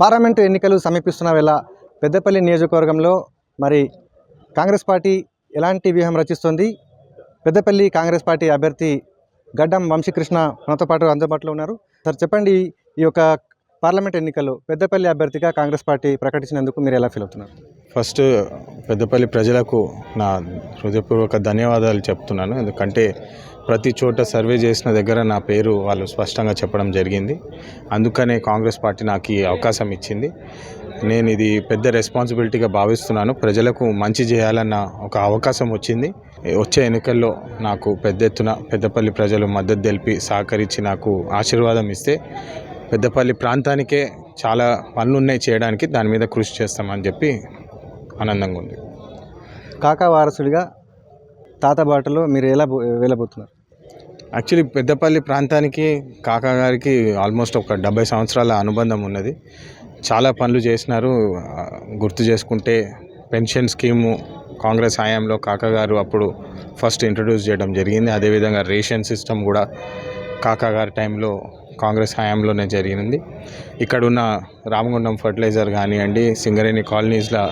Parliament ఎన్నికలు సమీపిస్తున్న వేళ పెద్దపల్లి నియోజకవర్గంలో మరి కాంగ్రెస్ పార్టీ ఎలాంటి వ్యూహం రచిస్తుంది? పెద్దపల్లి కాంగ్రెస్ పార్టీ అభ్యర్థి గడ్డం వంశీకృష్ణ మనతో పాటు అందుబాటులో ఉన్నారు. సార్ చెప్పండి ఈ యొక్క పార్లమెంట్ ఎన్నికలు పెద్దపల్లి అభ్యర్థిగా కాంగ్రెస్ పార్టీ ప్రకటించినందుకు మీరు ఎలా ఫీల్ అవుతున్నారు? ఫస్ట్ పెద్దపల్లి ప్రజలకు నా హృదయపూర్వక ధన్యవాదాలు చెప్తున్నాను. ఎందుకంటే ప్రతి చోట సర్వే చేసిన దగ్గర నా పేరు వాళ్ళు స్పష్టంగా చెప్పడం జరిగింది. అందుకనే కాంగ్రెస్ పార్టీ నాకు ఈ అవకాశం ఇచ్చింది. నేను ఇది పెద్ద రెస్పాన్సిబిలిటీగా భావిస్తున్నాను. ప్రజలకు మంచి చేయాలన్న ఒక అవకాశం వచ్చింది. వచ్చే ఎన్నికల్లో నాకు పెద్ద ఎత్తున పెద్దపల్లి ప్రజలు మద్దతు తెలిపి సహకరించి నాకు ఆశీర్వాదం ఇస్తే పెద్దపల్లి ప్రాంతానికే చాలా పనులు ఉన్నాయి చేయడానికి. దాని మీద కృషి చేస్తామని చెప్పి ఆనందంగా ఉంది. కాకా వారసుడిగా తాత బాటలో మీరు ఎలా వెళ్ళబోతున్నారు? యాక్చువల్లీ పెద్దపల్లి ప్రాంతానికి కాకా గారికి ఆల్మోస్ట్ ఒక డెబ్బై సంవత్సరాల అనుబంధం ఉన్నది. చాలా పనులు చేసినారు. గుర్తు చేసుకుంటే పెన్షన్ స్కీము కాంగ్రెస్ హయాంలో కాకా గారు అప్పుడు ఫస్ట్ ఇంట్రడ్యూస్ చేయడం జరిగింది. అదేవిధంగా రేషన్ సిస్టమ్ కూడా కాకా గారి టైంలో కాంగ్రెస్ హయాంలోనే జరిగింది. ఇక్కడున్న రామగుండం ఫర్టిలైజర్ కానివ్వండి సింగరేణి కాలనీస్లో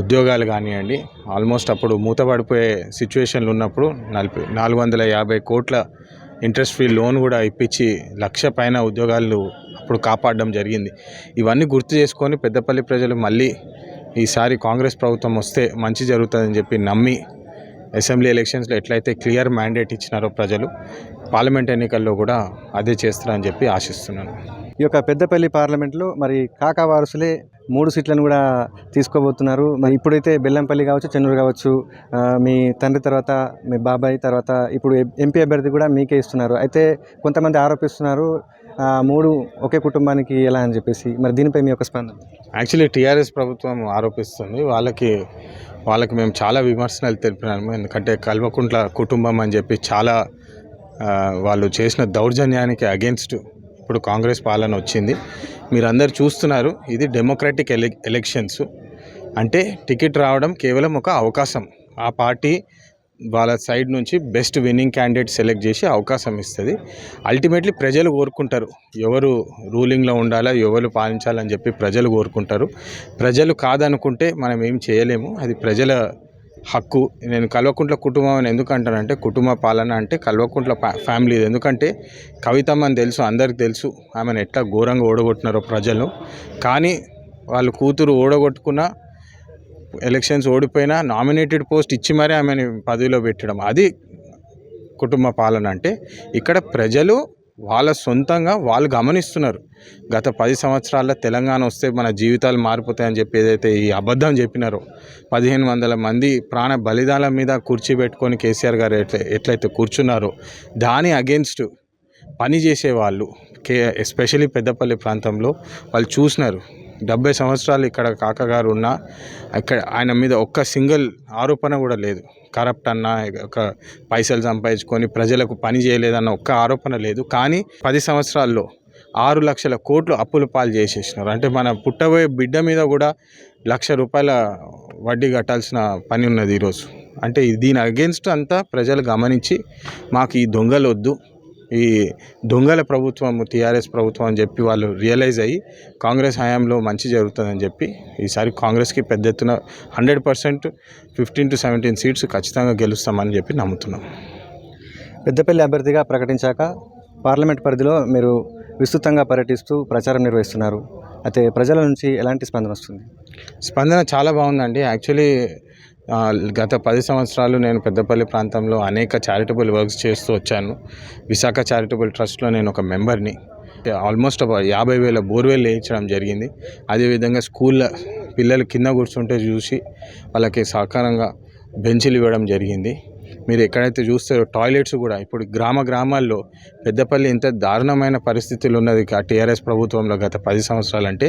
ఉద్యోగాలు కానివ్వండి ఆల్మోస్ట్ అప్పుడు మూతపడిపోయే సిచ్యువేషన్లు ఉన్నప్పుడు నలభై నాలుగు వందల యాభై కోట్ల ఇంట్రెస్ట్ ఫ్రీ లోన్ కూడా ఇప్పించి లక్ష పైన ఉద్యోగాలు అప్పుడు కాపాడడం జరిగింది. ఇవన్నీ గుర్తు చేసుకొని పెద్దపల్లి ప్రజలు మళ్ళీ ఈసారి కాంగ్రెస్ ప్రభుత్వం వస్తే మంచి జరుగుతుందని చెప్పి నమ్మి అసెంబ్లీ ఎలక్షన్స్లో ఎట్లయితే క్లియర్ మ్యాండేట్ ఇచ్చినారో ప్రజలు పార్లమెంట్ ఎన్నికల్లో కూడా అదే చేస్తారని చెప్పి ఆశిస్తున్నాను. ఈ యొక్క పెద్దపల్లి పార్లమెంట్లో మరి కాకా వారసులే మూడు సీట్లను కూడా తీసుకోబోతున్నారు. మరి ఇప్పుడైతే బెల్లంపల్లి కావచ్చు చెన్నూరు కావచ్చు మీ తండ్రి తర్వాత మీ బాబాయ్ తర్వాత ఇప్పుడు ఎంపీ అభ్యర్థి కూడా మీకే ఇస్తున్నారు. అయితే కొంతమంది ఆరోపిస్తున్నారు మూడు ఒకే కుటుంబానికి ఎలా అని చెప్పేసి. మరి దీనిపై మీ యొక్క స్పందన? యాక్చువల్లీ టీఆర్ఎస్ ప్రభుత్వం ఆరోపిస్తుంది. వాళ్ళకి వాళ్ళకి మేము చాలా విమర్శనాలు తెలిపినాము. ఎందుకంటే కల్వకుంట్ల కుటుంబం అని చెప్పి చాలా వాళ్ళు చేసిన దౌర్జన్యానికి అగేన్స్ట్ ఇప్పుడు కాంగ్రెస్ పాలన వచ్చింది. మీరందరు చూస్తున్నారు ఇది డెమోక్రటిక్ ఎలె ఎలక్షన్స్ అంటే టికెట్ రావడం కేవలం ఒక అవకాశం. ఆ పార్టీ వాళ్ళ సైడ్ నుంచి బెస్ట్ విన్నింగ్ క్యాండిడేట్ సెలెక్ట్ చేసి అవకాశం ఇస్తుంది. అల్టిమేట్లీ ప్రజలు కోరుకుంటారు. ఎవరు రూలింగ్లో ఉండాలా ఎవరు పాలించాలని చెప్పి ప్రజలు కోరుకుంటారు. ప్రజలు కాదనుకుంటే మనం ఏం చేయలేము. అది ప్రజల హక్కు. నేను కల్వకుంట్ల కుటుంబం అని ఎందుకు అంటానంటే కుటుంబ పాలన అంటే కల్వకుంట్ల ఫ్యామిలీ ఎందుకంటే కవితమ్మ అని తెలుసు అందరికి తెలుసు ఆమెను ఎట్లా ఘోరంగా ఓడగొట్టినారో ప్రజలు. కానీ వాళ్ళు కూతురు ఓడగొట్టుకున్న ఎలక్షన్స్ ఓడిపోయినా నామినేటెడ్ పోస్ట్ ఇచ్చి మరీ ఆమెను పదవిలో పెట్టడం. అది కుటుంబ పాలన అంటే ఇక్కడ ప్రజలు వాళ్ళ సొంతంగా వాళ్ళు గమనిస్తున్నారు. గత పది సంవత్సరాల్లో తెలంగాణ వస్తే మన జీవితాలు మారిపోతాయని చెప్పి ఏదైతే ఈ అబద్ధం చెప్పినారో పదిహేను వందల మంది ప్రాణ బలిదాల మీద కూర్చోబెట్టుకొని కేసీఆర్ గారు ఎట్లా ఎట్లయితే కూర్చున్నారో దాని అగేన్స్ట్ పని చేసేవాళ్ళు కే ఎస్పెషలీ పెద్దపల్లి ప్రాంతంలో వాళ్ళు చూసినారు. డెబ్బై సంవత్సరాలు ఇక్కడ కాకగారు ఉన్నా ఇక్కడ ఆయన మీద ఒక్క సింగిల్ ఆరోపణ కూడా లేదు. కరప్ట్ అన్న ఒక పైసలు సంపాదించుకొని ప్రజలకు పని చేయలేదన్న ఒక్క ఆరోపణ లేదు. కానీ పది సంవత్సరాల్లో ఆరు లక్షల కోట్లు అప్పుల పాలు చేసేసినారు. అంటే మన పుట్టబోయే బిడ్డ మీద కూడా లక్ష రూపాయల వడ్డీ కట్టాల్సిన పని ఉన్నది ఈరోజు. అంటే దీని అగేన్స్ట్ అంతా ప్రజలు గమనించి మాకు ఈ దొంగలు వద్దు ఈ దొంగల ప్రభుత్వం టీఆర్ఎస్ ప్రభుత్వం అని చెప్పి వాళ్ళు రియలైజ్ అయ్యి కాంగ్రెస్ హయాంలో మంచి జరుగుతుందని చెప్పి ఈసారి కాంగ్రెస్కి పెద్ద ఎత్తున hundred percent fifteen to seventeen seats ఖచ్చితంగా గెలుస్తామని చెప్పి నమ్ముతున్నాం. పెద్దపల్లి అభ్యర్థిగా ప్రకటించాక పార్లమెంట్ పరిధిలో మీరు విస్తృతంగా పర్యటిస్తూ ప్రచారం నిర్వహిస్తున్నారు. అయితే ప్రజల నుంచి ఎలాంటి స్పందన వస్తుంది? స్పందన చాలా బాగుందండి. యాక్చువల్లీ గత పది సంవత్సరాలు నేను పెద్దపల్లి ప్రాంతంలో అనేక చారిటబుల్ వర్క్స్ చేస్తూ వచ్చాను. విశాఖ చారిటబుల్ ట్రస్ట్లో నేను ఒక మెంబర్ని. ఆల్మోస్ట్ ఒక యాభై వేల బోర్వెల్ వేయించడం జరిగింది. అదేవిధంగా స్కూల్లో పిల్లలు కింద కూర్చుంటే చూసి వాళ్ళకి సహకారంగా బెంచ్లు ఇవ్వడం జరిగింది. మీరు ఎక్కడైతే చూస్తారో టాయిలెట్స్ కూడా ఇప్పుడు గ్రామ గ్రామాల్లో పెద్దపల్లి ఇంత దారుణమైన పరిస్థితులు ఉన్నది టీఆర్ఎస్ ప్రభుత్వంలో గత పది సంవత్సరాలు అంటే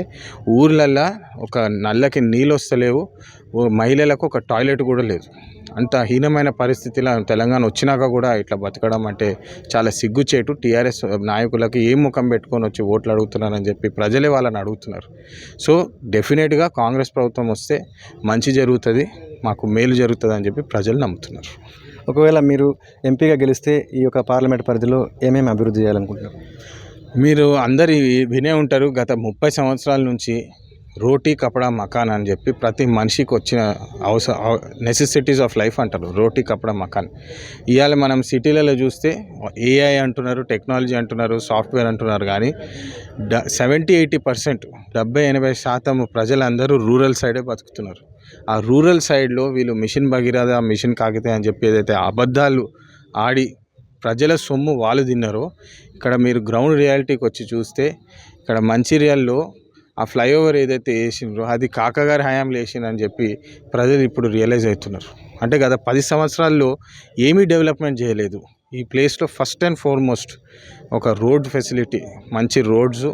ఊర్లల్లో ఒక నల్లకి నీళ్ళు వస్తలేవు మహిళలకు ఒక టాయిలెట్ కూడా లేదు. అంత హీనమైన పరిస్థితిలో తెలంగాణ వచ్చినాక కూడా ఇట్లా బతకడం అంటే చాలా సిగ్గుచేటు. టీఆర్ఎస్ నాయకులకు ఏం ముఖం పెట్టుకొని వచ్చి ఓట్లు అడుగుతున్నారని చెప్పి ప్రజలే వాళ్ళని అడుగుతున్నారు. సో డెఫినెట్గా కాంగ్రెస్ ప్రభుత్వం వస్తే మంచి జరుగుతుంది మాకు మేలు జరుగుతుంది అని చెప్పి ప్రజలు నమ్ముతున్నారు. ఒకవేళ మీరు ఎంపీగా గెలిస్తే ఈ యొక్క పార్లమెంట్ పరిధిలో ఏమేమి అభివృద్ధి చేయాలనుకుంటున్నారు? మీరు అందరి వినే ఉంటారు గత ముప్పై సంవత్సరాల నుంచి రోటీ కపడా మకాన్ అని చెప్పి ప్రతి మనిషికి వచ్చిన అవసర నెసెసిటీస్ ఆఫ్ లైఫ్ అంటారు రోటీ కపడా మకాన్. ఇవాళ మనం సిటీలలో చూస్తే ఏఐ అంటున్నారు టెక్నాలజీ అంటున్నారు సాఫ్ట్వేర్ అంటున్నారు కానీ డ సెవెంటీ ఎయిటీ పర్సెంట్ డెబ్బై ఎనభై శాతం ప్రజలందరూ రూరల్ సైడే బతుకుతున్నారు. ఆ రూరల్ సైడ్లో వీళ్ళు మిషన్ భగీరథ మిషన్ కాకితే అని చెప్పి ఏదైతే అబద్ధాలు ఆడి ప్రజల సొమ్ము వాళ్ళు తిన్నారో ఇక్కడ మీరు గ్రౌండ్ రియాలిటీకి వచ్చి చూస్తే ఇక్కడ మంచిర్యాల్లో ఆ ఫ్లైఓవర్ ఏదైతే వేసిండ్రో అది కాకగారి హయాంలో వేసిందని చెప్పి ప్రజలు ఇప్పుడు రియలైజ్ అవుతున్నారు. అంటే గత పది సంవత్సరాల్లో ఏమీ డెవలప్మెంట్ చేయలేదు. ఈ ప్లేస్లో ఫస్ట్ అండ్ ఫార్మోస్ట్ ఒక రోడ్ ఫెసిలిటీ మంచి రోడ్స్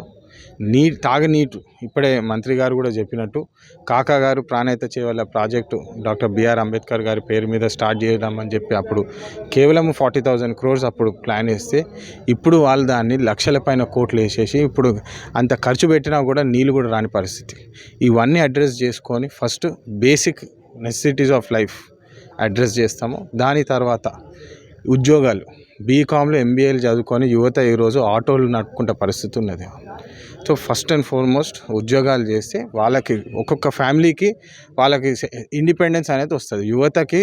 నీ తాగునీటు ఇప్పుడే మంత్రి గారు కూడా చెప్పినట్టు Kaka garu Pranahita Chevella project. Doctor B R Ambedkar గారి పేరు మీద స్టార్ట్ చేయడం అని చెప్పి అప్పుడు కేవలం ఫార్టీ థౌజండ్ క్రోర్స్ అప్పుడు ప్లాన్ వేస్తే ఇప్పుడు వాళ్ళు దాన్ని లక్షల పైన కోట్లు వేసేసి ఇప్పుడు అంత ఖర్చు పెట్టినా కూడా నీళ్ళు కూడా రాని పరిస్థితి. ఇవన్నీ అడ్రస్ చేసుకొని first basic necessities of life address చేస్తాము. దాని తర్వాత ఉద్యోగాలు. బీకామ్లో ఎంబీఏలు చదువుకొని యువత ఈరోజు ఆటోలు నడుపుకుంటే పరిస్థితి ఉన్నది. సో ఫస్ట్ అండ్ ఫార్మోస్ట్ ఉద్యోగాలు చేస్తే వాళ్ళకి ఒక్కొక్క ఫ్యామిలీకి వాళ్ళకి ఇండిపెండెన్స్ అనేది వస్తుంది. యువతకి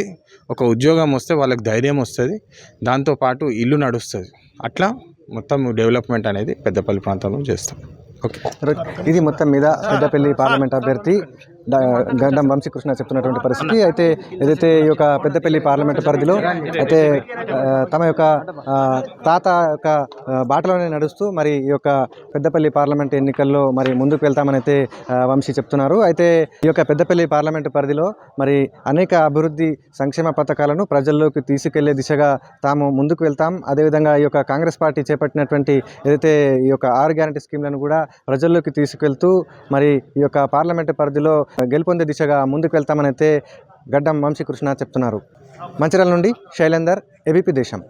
ఒక ఉద్యోగం వస్తే వాళ్ళకి ధైర్యం వస్తుంది. దాంతోపాటు ఇల్లు నడుస్తుంది. అట్లా మొత్తం డెవలప్మెంట్ అనేది పెద్దపల్లి ప్రాంతంలో చేస్తాం. ఓకే. ఇది మొత్తం మీద పెద్దపల్లి పార్లమెంట్ అభ్యర్థి గండం వంశీకృష్ణ చెప్తున్నటువంటి పరిస్థితి. అయితే ఏదైతే ఈ యొక్క పెద్దపల్లి పార్లమెంట్ పరిధిలో అయితే తమ యొక్క తాత యొక్క బాటలోనే నడుస్తూ మరి ఈ యొక్క పెద్దపల్లి పార్లమెంట్ ఎన్నికల్లో మరి ముందుకు వెళ్తామని అయితే వంశీ చెప్తున్నారు. అయితే ఈ యొక్క పెద్దపల్లి పార్లమెంట్ పరిధిలో మరి అనేక అభివృద్ధి సంక్షేమ పథకాలను ప్రజల్లోకి తీసుకెళ్ళే దిశగా తాము ముందుకు వెళ్తాం. అదేవిధంగా ఈ యొక్క కాంగ్రెస్ పార్టీ చేపట్టినటువంటి ఏదైతే ఈ యొక్క ఆరు గ్యారంటీ స్కీమ్లను కూడా ప్రజల్లోకి తీసుకెళ్తూ మరి ఈ యొక్క పార్లమెంటు పరిధిలో గెలుపొందే దిశగా ముందుకు వెళ్తామనైతే గడ్డం వంశీకృష్ణ చెప్తున్నారు. మంచిర్యాల నుండి శైలేందర్ ఏబీపీ దేశం.